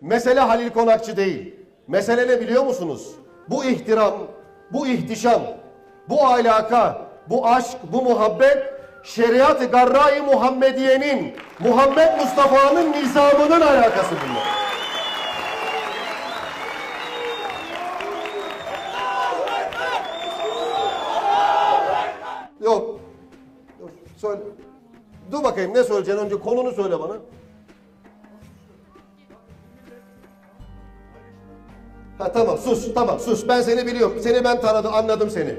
Mesele Halil Konakçı değil. Mesele ne biliyor musunuz? Bu ihtiram, bu ihtişam, bu alaka, bu aşk, bu muhabbet şeriat-ı garra-i Muhammediye'nin, Muhammed Mustafa'nın nizamının alakası bunlar. Yok. Söyle. Dur bakayım ne söyleyeceksin önce konunu söyle bana. Ha tamam sus tamam sus ben seni biliyorum. Seni ben tanıdım anladım seni.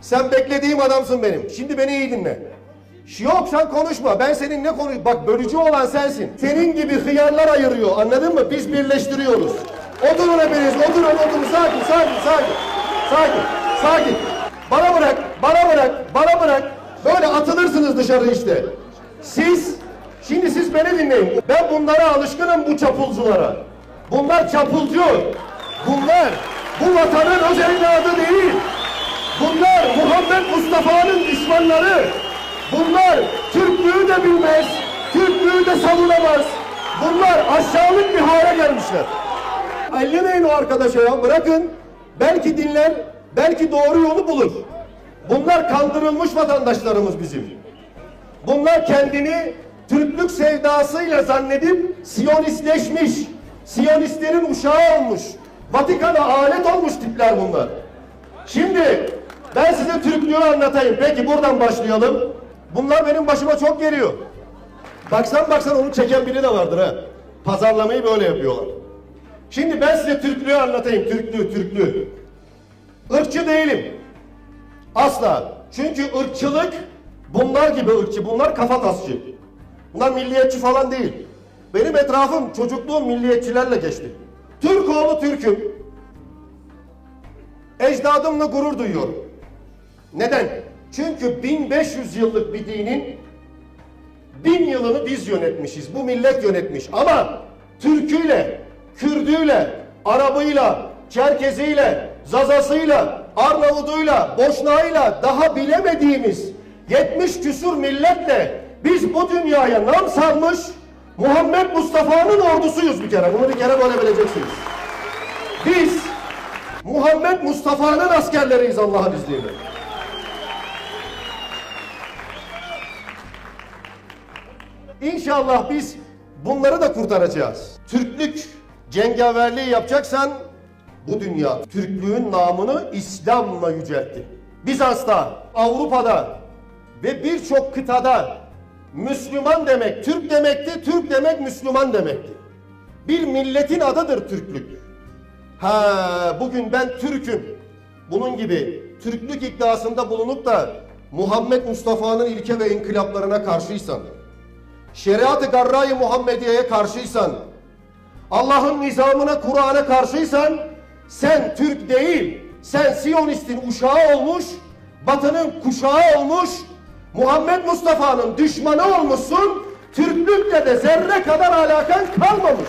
Sen beklediğim adamsın benim. Şimdi beni iyi dinle. Yok sen konuşma. Ben seninle konuş. Bak bölücü olan sensin. Senin gibi hıyarlar ayırıyor. Anladın mı? Biz birleştiriyoruz. Oturun hepiniz. Oturun oturun. Sakin sakin sakin. Sakin. Sakin. Bana bırak. Bana bırak. Bana bırak. Böyle atılırsınız dışarı işte. Siz Şimdi siz beni dinleyin. Ben bunlara alışkınım bu çapulculara. Bunlar çapulcu. Bunlar bu vatanın öz evladı değil. Bunlar Muhammed Mustafa'nın düşmanları. Bunlar Türklüğü de bilmez, Türklüğü de savunamaz. Bunlar aşağılık bir hale gelmişler. Ellemeyin o arkadaşa ya, bırakın. Belki dinler, belki doğru yolu bulur. Bunlar kandırılmış vatandaşlarımız bizim. Bunlar kendini Türklük sevdasıyla zannedip Siyonistleşmiş, Siyonistlerin uşağı olmuş, Vatikan'a alet olmuş tipler bunlar. Şimdi ben size Türklüğü anlatayım. Peki buradan başlayalım. Bunlar benim başıma çok geliyor. Baksan baksan onu çeken biri de vardır ha. Pazarlamayı böyle yapıyorlar. Şimdi ben size Türklüğü anlatayım. Türklüğü, Türklüğü. Irkçı değilim. Asla. Çünkü ırkçılık bunlar gibi ırkçı. Bunlar kafa tasçı. Bunlar milliyetçi falan değil. Benim etrafım çocukluğum milliyetçilerle geçti. Türk oğlu Türk'üm. Ecdadımla gurur duyuyorum. Neden? Çünkü 1500 yıllık bir dinin bin yılını biz yönetmişiz. Bu millet yönetmiş. Ama Türküyle, Kürdüyle, Arabıyla, Çerkeziyle, Zazasıyla, Arnavuduyla, Boşnağıyla daha bilemediğimiz 70 küsur milletle biz bu dünyaya nam salmış Muhammed Mustafa'nın ordusuyuz bir kere. Bunu bir kere böyle bileceksiniz. Biz Muhammed Mustafa'nın askerleriyiz Allah'ın izniyle. İnşallah biz bunları da kurtaracağız. Türklük cengaverliği yapacaksan bu dünya Türklüğün namını İslam'la yüceltti. Bizans'ta, Avrupa'da ve birçok kıtada Müslüman demek Türk demekti, Türk demek Müslüman demekti. Bir milletin adıdır Türklük. Ha bugün ben Türk'üm. Bunun gibi Türklük iddiasında bulunup da Muhammed Mustafa'nın ilke ve inkılaplarına karşıysan, şeriat-ı garra-i Muhammediye'ye karşıysan, Allah'ın nizamına, Kur'an'a karşıysan, sen Türk değil, sen Siyonistin uşağı olmuş, Batı'nın kuşağı olmuş, Muhammed Mustafa'nın düşmanı olmuşsun, Türklükle de zerre kadar alakan kalmamış.